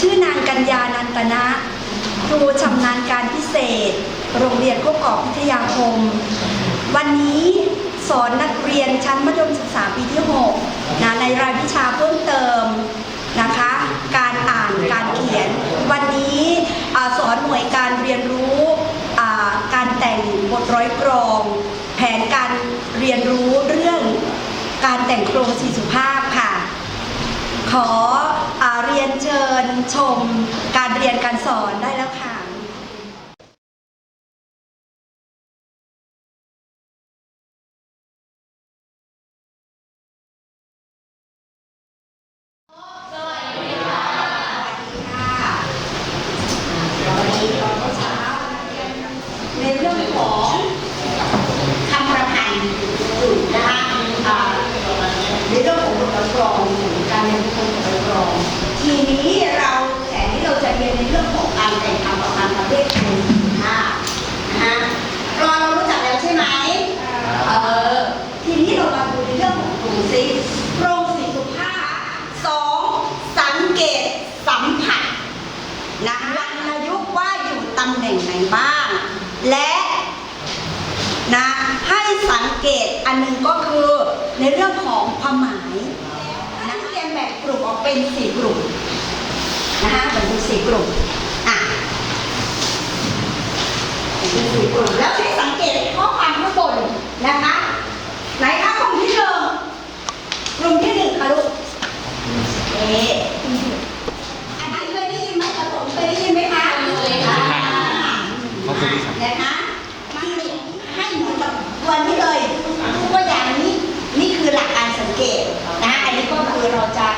ชื่อนางกัญญานันตนะครูชำนาญการพิเศษ โรงเรียนโคกอกพิทยาคม วันนี้สอนนักเรียนชั้นมัธยมศึกษาปีที่6นะในรายวิชาเพิ่มเติมนะคะ การอ่านการเขียน วันนี้สอนหน่วยการเรียนรู้การแต่งบทร้อยกรอง แผนการเรียนรู้เรื่องการแต่งโครงสีสุภาพ ขออาเรียนเชิญชมการเรียนการสอนได้แล้วค่ะ ในเรื่องของคำประพันธ์นะคะอ่าในเรื่องของบทกลองการเรียนรู้บทกลอง ทีนี้เราแต่ที่เราจะเรียนในเรื่องของการแต่งคำประพันธ์ประเภทคุณค่านะคะกลอนเรารู้จักแล้วใช่ไหมเออทีนี้เรามาดูในเรื่องของกรุงซิโครงสีสุภาพสองสังเกตสัมผัส นะวรรณยุกต์ว่าอยู่ตำแหน่งไหนบ้าง และนะให้สังเกต อันหนึ่งก็คือในเรื่องของความหมายนักเรียนแบ่งกลุ่มออกเป็นสี่กลุ่มนะคะแบ่งเป็นสี่กลุ่มอะแบ่งเป็นสี่กลุ่มแล้วให้สังเกตข้อความข้างบนนะคะไหนคะกลุ่มที่หนึ่งกลุ่มที่หนึ่งค่ะลูกเอ๊ คือเราจะ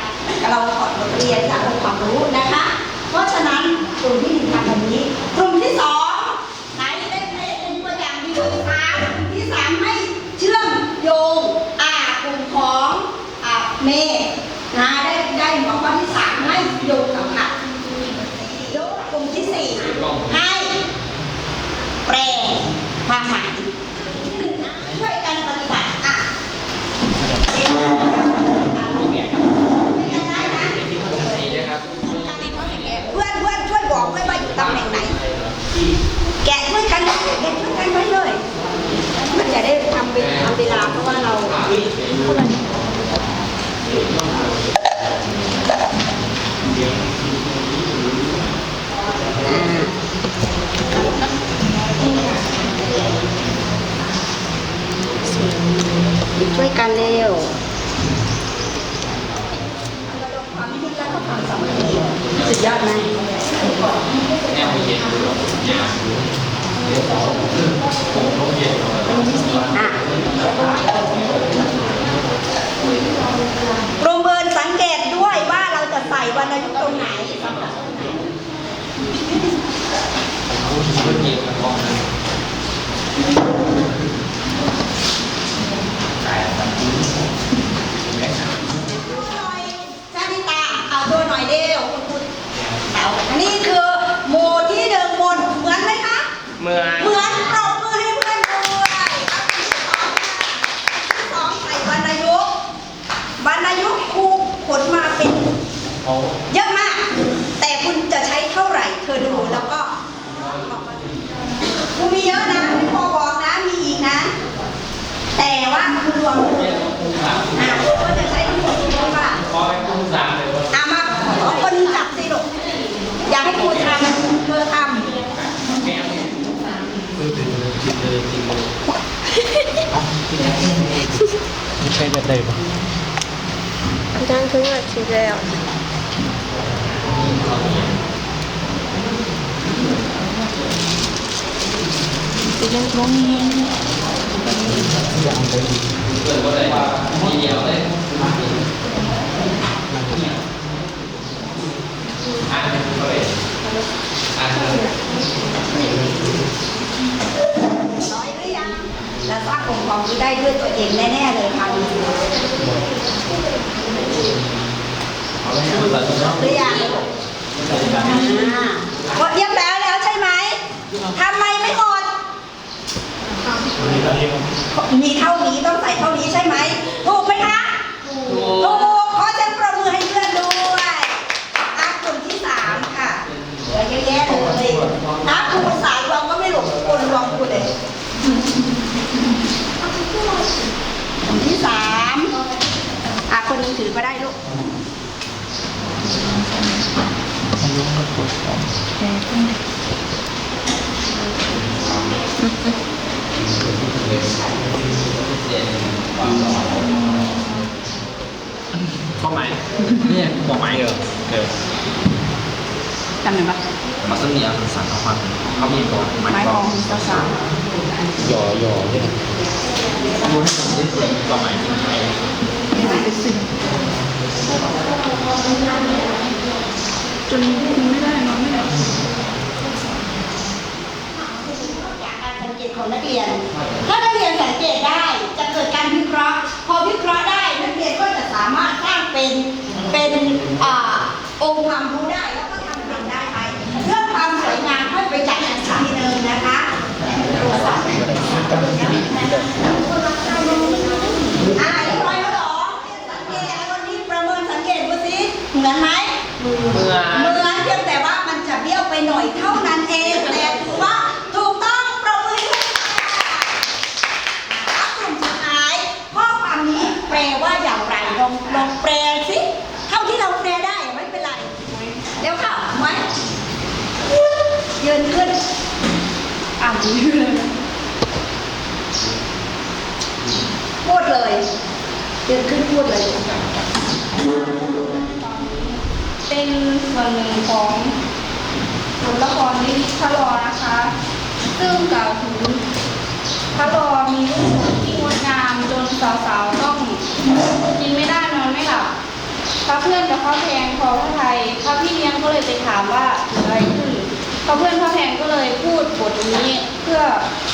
เราถอดบทเรียนจากองค์ความรู้นะคะ เพราะฉะนั้นกลุ่มที่หนึ่งทำแบบนี้ กลุ่มที่สองไหนได้ได้เป็นตัวอย่างดีเลยคะกลุ่มที่สามให้เชื่อมโยงอ่ากลุ่มของอ่าเมฆนะได้ได้หัวข้อที่สามให้โยงสัมผัสยกกลุ่มที่สี่ให้แปลความหมายช่วยกันปฏิบัติอะเพื่อนเพื่อนช่วยบอกด้วยว่าอยู่ตำแหน่งไหน แกะช่วย กันแกะช่วยกันไว้เลย มันจะได้ทำเวทำเวลาเพราะว่าเราช่วยกันเร็วสุดยอดไหม อะโรงเบิร์นสังเกตด้วยว่าเราจะใส่วรรณยุกต์ตรงไหนหน่อยชาติตาเอาตัวหน่อยเดียวคุณคุณเอาอันนี้คือโมที่หนึ่งบนเหมือนไหมคะ เมื่อเหมือนปรบมือให้เพื่อนด้วยเอาที่สองค่ะที่สองใส่วรรณยุกต์วรรณยุกต์ครูขนมาเป็น เขา เยอะมาก แต่คุณจะใช้เท่าไหร่เธอดูแล้วก็ครูมีเยอะนะไม่พอบอกนะมีอีกนะ แต่ว่าคือรวมอะก็จะใช้ทั้งหมดใช่ป่ะ พอให้ผู้สามเลยว่า อามาขอคนจับสิลูกอยากให้ครูทำเธอท ไม่ใช่แบบใดปะ đang thứ ngạc chỉ lèo ำน้อยหรือยัง แล้วสร้างองค์ความรู้ได้ด้วยตัวเองแน่ๆเลยค่ะหรือยังอ่าหมดเยี่ยมแล้วแล้วใช่ไหมทำไมไม่หมด มีเท่านี้ต้องใส่เท่านี้ใช่ไหม ถูกไหมคะ ถูกขอเสียงปรบมือให้เพื่อนด้วยอะกลุ่มที่สามยะเลยนะครูภาษารวมก็ไม่หลงคนรวมครูเลย คนที่สามอะคนหนึงถือก็ได้ลูกข้อไม้เนี่ยบอกไม้เหรอเออจำได้ปะมาซึ่งเนี่ยสั่งข้อความเขามีก่อนไม้ไม้กกอองงภาษาหย่อหย่อเนี่ย รู้ให้ผมได้เสียงข้อไม้ที่ไทยจนกินไม่ได้นอนไม่หลับจากการสังเกตของนักเรียน ถ้านักเรียนสังเกตได้จะเกิดการวิเคราะห์ พอวิเคราะห์ได้นักเรียนก็จะสามารถสร้างเป็นเป็นองค์ความรู้ได้แล้วก็ทำทำได้ไปเรื่องความสวยงามค่อยไปจัดอีกทีหนึงนะคะอ่าเรียบร้อยแล้วเหรอสังเกตแล้ววันนี้ประเมินสังเกตดูสิ เหมือนไหมเมื่อเหมือนเพียงแต่ว่ามันจะเบี้ยวไปหน่อยเท่านั้นเองแต่ถือว่าถูกต้องประมือให้ด้วยค่ะแล้วกลุ่มสุดท้ายข้อความนี้แปลว่าอย่างไรลองลองแปลสิเท่าที่เราแปลได้ไม่เป็นไรเดี๋ยวค่ะไว้ยืนขึ้นอ่านยืนเลยพูดเลยยืนขึ้นพูดเลย เป็นส่วนหนึ่งของบทละครนิพระลอนะคะ ซึ่งกล่าวถึงพระลอมีรูปทรงที่งดงามจนสาวๆต้องกินไม่ได้นอนไม่หลับพระเพื่อนกับพระแพงพอพระไทยพระพี่เลี้ยงก็เลยไปถามว่าเกิดอะไรขึ้นพระเพื่อนพระแพงก็เลยพูดบทนี้เพื่อ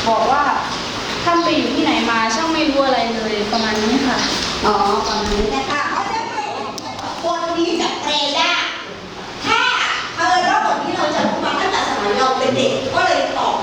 บอกว่าท่านไปอยู่ที่ไหนมาช่างไม่รู้อะไรเลยประมาณนี้ค่ะ อ๋อประมาณนี้นะคะเพราะฉะนั้นบทนี้จะแปลยากถ้าเออแล้วบทนี้เราจะรู้มาตั้งแต่สมัย เราเป็นเด็กก็เลยตอบ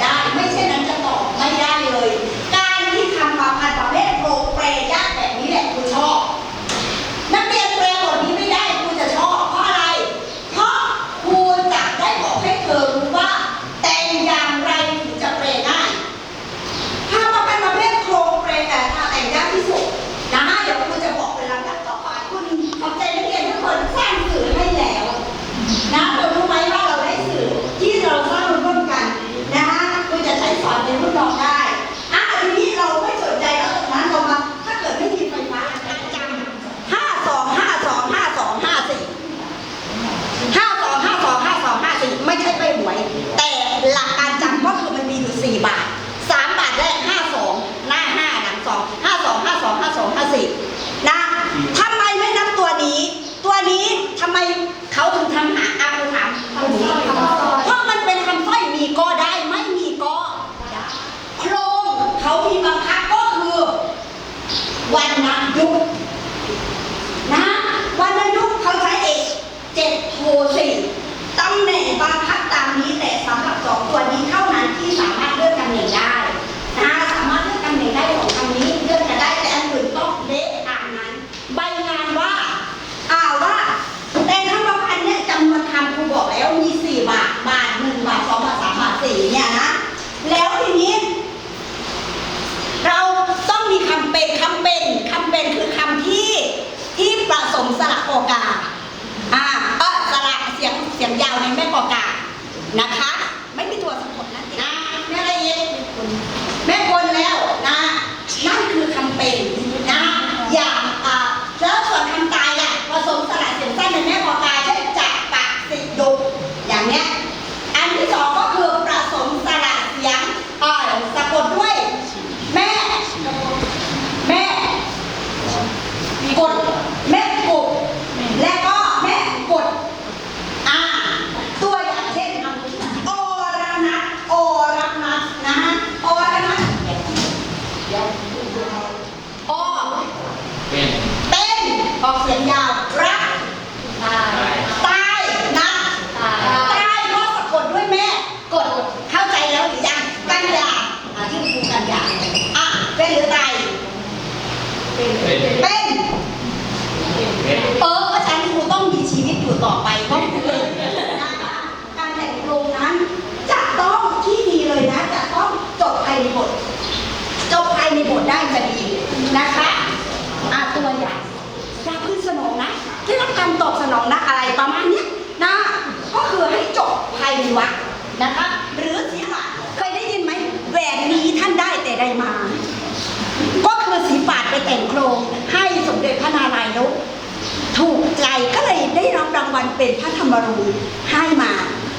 เป็นพระธรรมรูปให้มา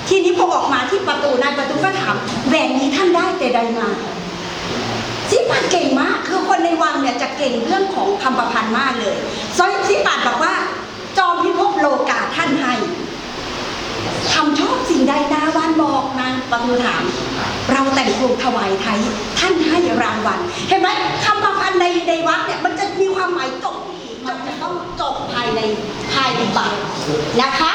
ทีนี้พอออกมาที่ประตูนายประตูก็ถามแหวนนี้ท่านได้แต่ใดมาซิปาดเก่งมาก คือคนในวังเนี่ยจะเก่งเรื่องของคำประพันธ์มากเลยซอยซิปาดบอกว่า จอมพิภพโลกาท่านให้ทำชอบสิ่งใดนาวานบอกนางประตูถาม เราแต่งกรุงถวายไทย ท่านให้รางวัล เห็นไหมคำประพันธ์ในในวัดเนี่ยมันจะมีความหมายจบมันจะต้องจบภายในภายในบาทนะคะ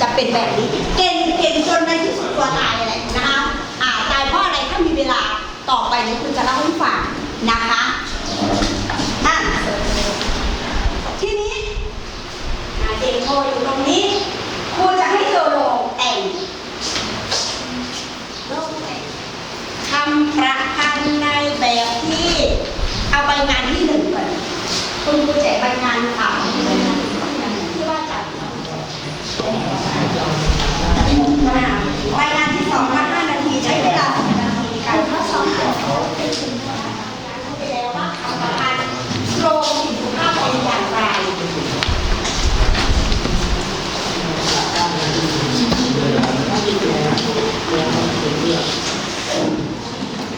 จะเป็นแบบนี้ เก่งเก่งจนในที่สุดตัวตายเลยนะคะอ่าตายเพราะอะไรถ้ามีเวลาต่อไปเนี่ยคุณจะเล่าให้ฟังนะคะอะทีนี้อ่าเด็กโทรอยู่ตรงนี้ครูจะให้เธอลงแต่งลงแต่งคำประพันธ์ในแบบที่ เอาใบงานที่หนึ่งก่อนคุณครูแจกใบงานขาวที่ว่าจัด รายงานที่สองพันห้านาทีใช้เวลาสิบนาทีการทดสอบไปแล้วว่าคำประพันธ์โครงสุขภาพเป็นอย่างไร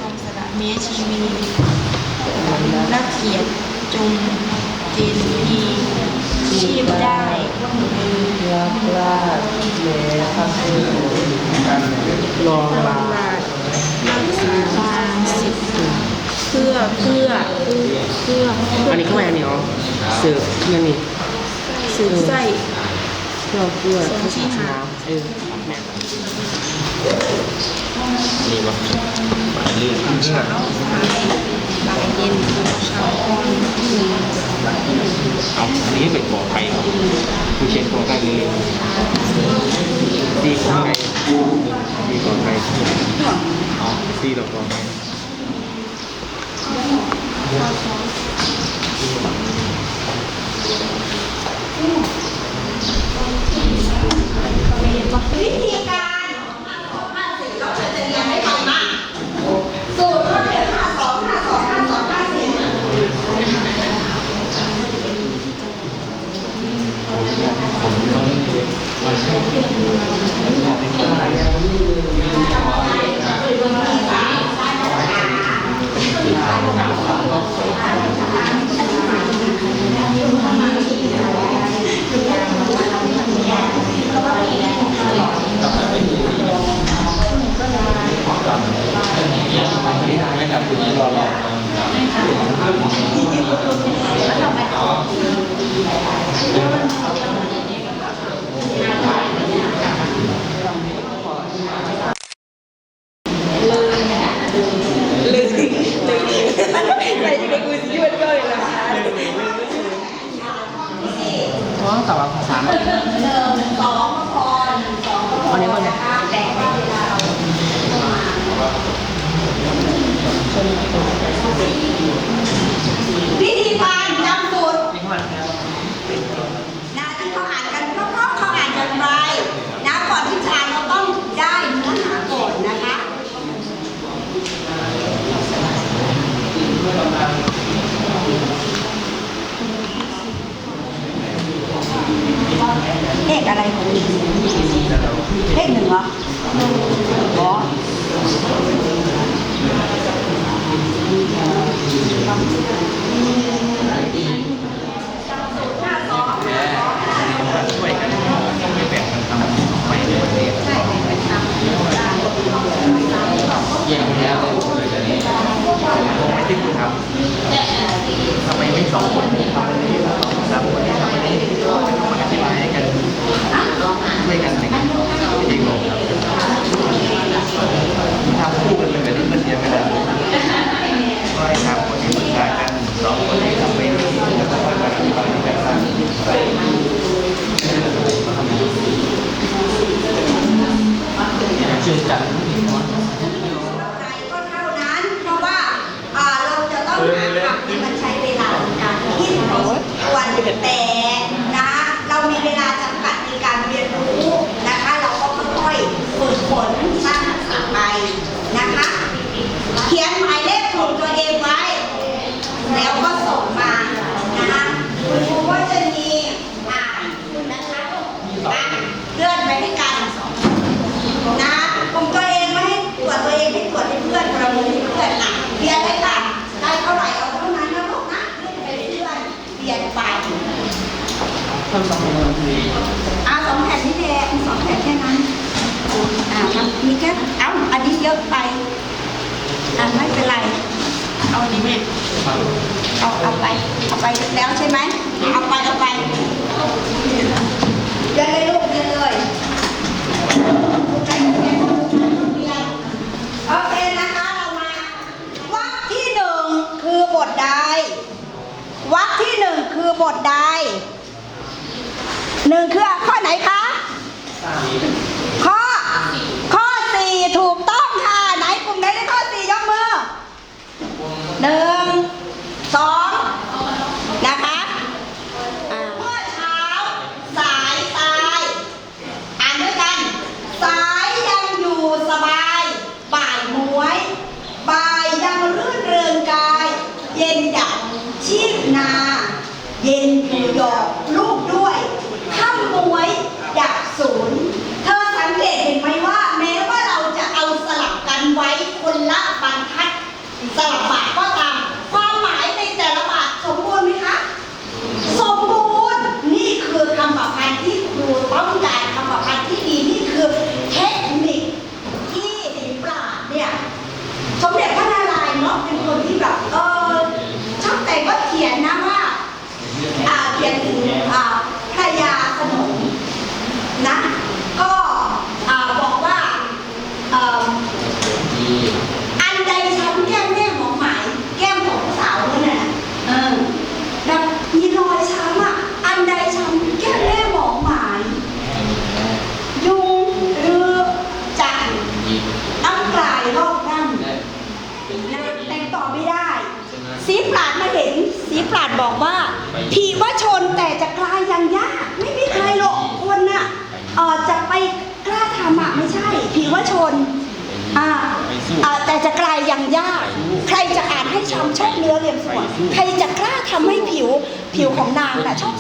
กองสระ เมชีวีนักเขียนจงเจนพีชีพได้มือรักลาดแม่ทำให้ลองลาลาดรักษาบางสิบเพื่อเพื่อเพื่ออันนี้ก็แม่นี่เนาะสืบยังนี่สืบไส้เพื่อเพื่อสองที่หาเออแม่ นี่วะลื่นเชือกบางเย็นชาวพรที่หนึ่งเอาอันนี้เป็นบ่อไก่คือเช็ดตัวไก่เลยดีกว่าไก่ดีกว่าไก่เอาดีกว่าไก่ วิธีการห้าสี่เราจะเรียนให้ฟังมากสูตรก็เรียนห้าสองห้าสองห้าสองห้าสี่ ท้องแต่ว่าภาษา หนึ่งสองก็พอหนึ่งสองก็พอนะคะแต่ให้เวลาเราวิธีการจำสูตร นะที่เขาอ่านกันเพราะๆเขาอ่านอย่างไรนะก่อนที่จะอ่านเราต้องได้เนื้อหาก่อนนะคะ เลขอะไรของหนึ่ง เลขหนึ่งเหรออ๋อห้าสองห้าสองห้าสองช่วยกันไม่แบ่งกันทำไม่ได้เลยแย่แล้วเลยไม่ที่คุณทำทำไมไม่สองคนทำอันนี้สามคนทำอันนี้มันอธิบายให้กันช่วยกันอย่งนี้จริงหรอทำคู่กัน เลยแบบนี้มันเสียไม่ได้ก็ให้ทำคนที่ปรึกษากันสองคนที่ทำไม่ดีแล้วก็มาอธิบายกันทำชื่อจันใจก็เท่านั้นเพราะว่าอ่าเราจะต้องหาคำที่มันใช้เวลาในการคิดพอสมควรแต่นะเรามีเวลาจำกัดในการเรียนรู้นะคะเป็ค่อยๆฝึกฝน หมายเลขของตัวเองไว้ แล้วก็ส่งมานะคะคุณครูก็จะมีอ่าคุณนะคะเลื่อนไปให้กันนะผมตัวเองไม่ตรวจตัวเองให้ตรวจให้เพื่อนประมูลให้เพื่อนอะเรียนให้ค่ะได้เท่าไหร่เอาเท่านั้นนะลูกนะเลื่อนไปเพื่อนเรียนไปทำสองแผ่นทีอ่าสองแผ่นนี่แหละสองแผ่นแค่นั้นอ่าครับมีแค่เอ้าอันนี้เยอะไป อะไม่เป็นไร เอานี้ไหมเอาเอาไป เอาไปแล้วใช่ไหมเอาไปเอาไปเดินเลยลูกเดินเลยโอเคนะคะเรามาวักที่หนึ่งคือบทใดวักที่หนึ่งคือบทใดหนึ่งคือข้อไหนคะข้อข้อสี่ถูกต้อง หนึ่งสองนะคะเมื่อเช้าสายตายอ่านด้วยกันสายยังอยู่สบาย บ่ายมวย บ่ายยังรื่นเริงกาย เย็นดังชีพนา เย็นอยู่ดอกลูกด้วยข้ามมวยดับศูนย์เธอสังเกตเห็นไหมว่า แม้ว่าเราจะเอาสลับกันไว้คนละบรรทัดสลับบาท ของนางน่ะชอบ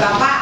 Bapak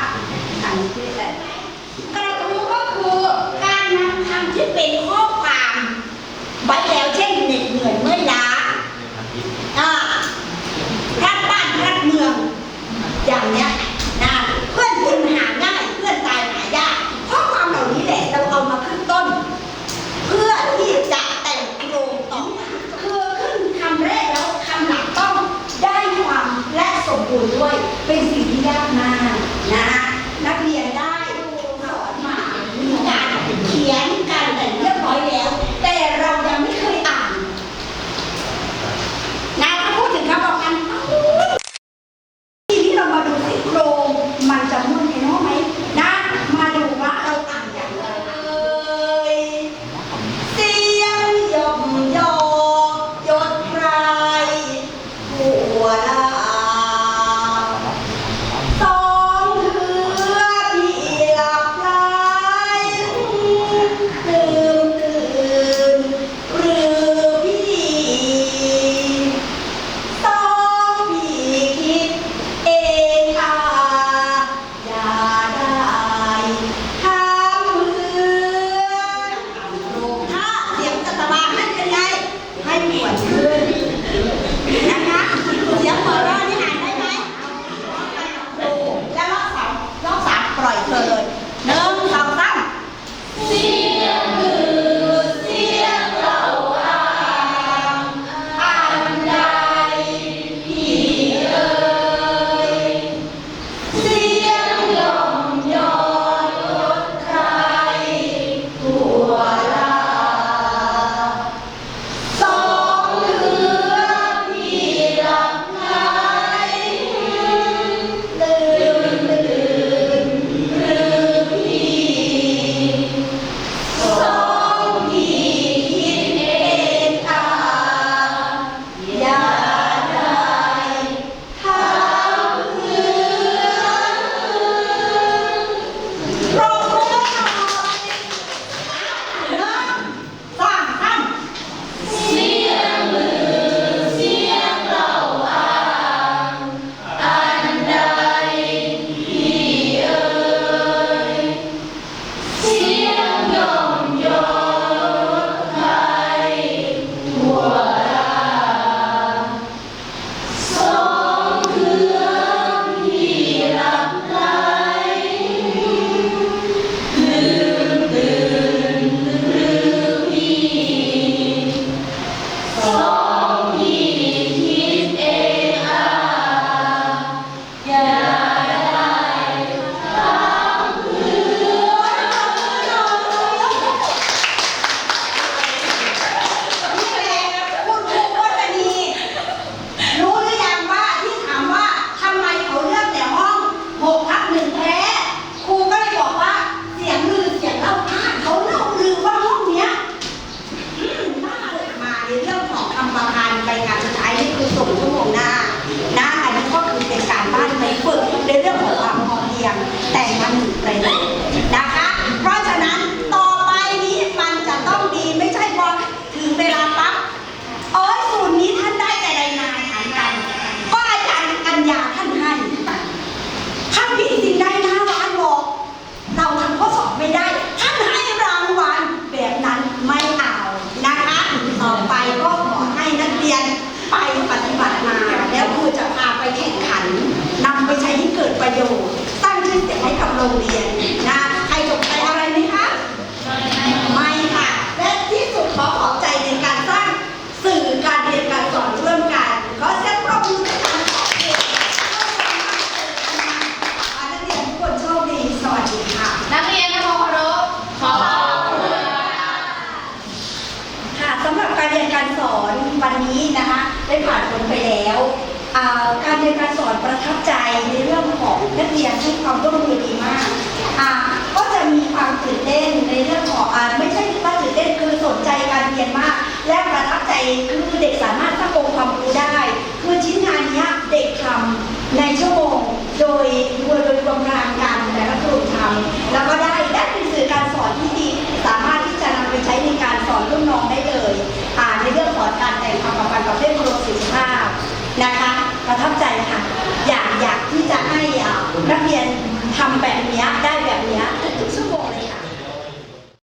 ได้ผ่านผลไปแล้วการเรียนการสอนประทับใจในเรื่องของนักเรียนให้ความร่วมมือดีมากก็จะมีความตื่นเต้นในเรื่องของไม่ใช่ว่าตื่นเต้นคือสนใจการเรียนมาก และประทับใจคือเด็กสามารถสร้งองค์ความรู้ได้ คือชิ้นงานนี้เด็กทำในชั่วโมงโดยโดยรวมกลางการแต่ละกลุ่มทำแล้วก็ได้ได้เป็นสื่อการสอนที่ดีสามารถ ไปใช้ในการสอนรุ่นน้องได้เลยอ่าในเรื่องของการแต่งความสัมพันธ์กับเรื่องโลสิทธิภาพนะคะประทับใจค่ะอยากอยากที่จะให้นักเรียนทำแบบนี้ได้แบบนี้ทุกชั่วโมงเลย